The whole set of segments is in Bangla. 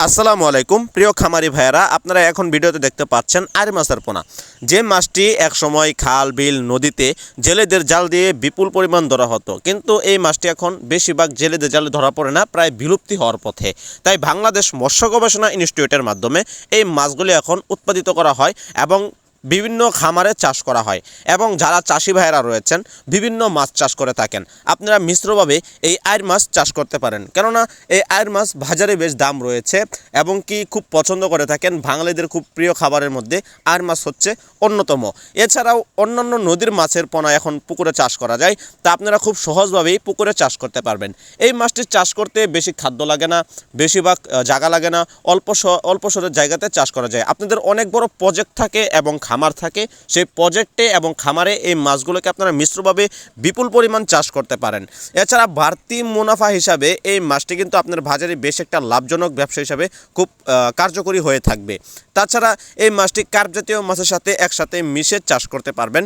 আসসালামু আলাইকুম। প্রিয় খামারি ভাইয়েরা, আপনারা এখন ভিডিওতে দেখতে পাচ্ছেন আরি মাছের পোনা। যে মাছটি একসময় খাল, বিল, নদীতে জেলেদের জাল দিয়ে বিপুল পরিমাণ ধরা হতো। কিন্তু এই মাছটি এখন বেশিরভাগ জেলেদের জালে ধরা পড়ে না, প্রায় বিলুপ্তি হওয়ার পথে। তাই বাংলাদেশ মৎস্য গবেষণা ইনস্টিটিউটের মাধ্যমে এই মাছগুলি এখন উৎপাদিত করা হয় এবং বিভিন্ন খামারে চাষ করা হয় এবং যারা চাষি ভাইয়েরা রয়েছেন, বিভিন্ন মাছ চাষ করে থাকেন। আপনারা মিশ্রভাবে এই আয়ের মাছ চাষ করতে পারেন। কেননা এই আয়ের মাছ বাজারে বেশ দাম রয়েছে এবং কি খুব পছন্দ করে থাকেন। বাঙালিদের খুব প্রিয় খাবারের মধ্যে আয়ের মাছ হচ্ছে অন্যতম। এছাড়াও অন্যান্য নদীর মাছের পোনা এখন পুকুরে চাষ করা যায়। তা আপনারা খুব সহজভাবেই পুকুরে চাষ করতে পারবেন। এই মাছটি চাষ করতে বেশি খাদ্য লাগে না, বেশিরভাগ জায়গা লাগে না, অল্প অল্প সরের জায়গাতে চাষ করা যায়। আপনাদের অনেক বড় প্রজেক্ট থাকে এবং খামার থাকে, সেই প্রজেক্টে এবং খামারে এই মাছগুলোকে আপনারা মিশ্রভাবে বিপুল পরিমাণ চাষ করতে পারেন। এছাড়া বাড়তি মুনাফা হিসাবে এই মাছটি কিন্তু আপনার বাজারে বেশ একটা লাভজনক ব্যবসা হিসাবে খুব কার্যকরী হয়ে থাকবে। তাছাড়া এই মাছটি কার্প জাতীয় মাছের সাথে একসাথে মিশে চাষ করতে পারবেন।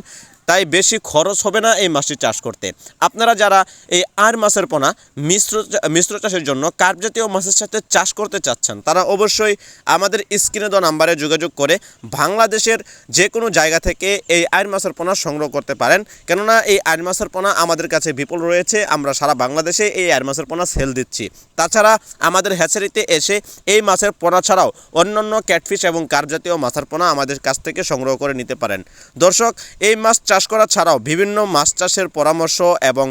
তাই বেশি খরচ হবে না এই মাছটি চাষ করতে। আপনারা যারা এই আর মাছের পোনা, মিশ্র মিশ্র চাষের জন্য কার্প জাতীয় মাছের সাথে চাষ করতে চাচ্ছেন, তারা অবশ্যই আমাদের স্ক্রিনে দেওয়া নাম্বারে যোগাযোগ করে বাংলাদেশের যে কোনো জায়গা থেকে এই আইন মাছের পোনা সংগ্রহ করতে পারেন। কেননা এই আইন মাছের পোনা আমাদের কাছে বিপুল রয়েছে, আমরা সারা বাংলাদেশে এই আইন মাছের পোনা সেল দিচ্ছি। তাছাড়া আমাদের হ্যাচারিতে এসে এই মাছের পোনা ছাড়াও অন্যান্য ক্যাটফিশ এবং কার্প জাতীয় মাছের পোনা আমাদের কাছ থেকে সংগ্রহ করে নিতে পারেন। দর্শক, এই মাছ করা ছাড়াও বিভিন্ন মাছ চাষের পরামর্শ এবং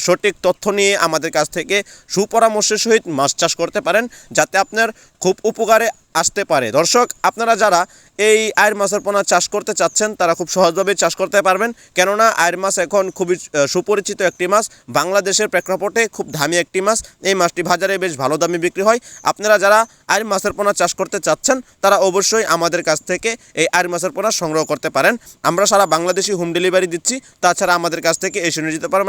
সঠিক তথ্য নিয়ে আমাদের কাছ থেকে সুপরামর্শের সহিত মাছ চাষ করতে পারেন, যাতে আপনার খুব উপকারে আসতে পারে। দর্শক, আপনারা যারা এই আয়ের মাছের পোনা চাষ করতে চাচ্ছেন, তারা খুব সহজভাবে চাষ করতে পারবেন। কেননা আয়ের মাছ এখন খুবই সুপরিচিত একটি মাছ। বাংলাদেশের প্রেক্ষাপটে খুব দামি একটি মাছ। এই মাছটি বাজারে বেশ ভালো দামে বিক্রি হয়। আপনারা যারা আয়ের মাছের পোনা চাষ করতে চাচ্ছেন, তারা অবশ্যই আমাদের কাছ থেকে এই আয়ের মাছের পোনা সংগ্রহ করতে পারেন। আমরা সারা বাংলাদেশি হোম ডেলিভারি দিচ্ছি। তাছাড়া আমাদের কাছ থেকে এসে নিয়ে যেতে পারবেন।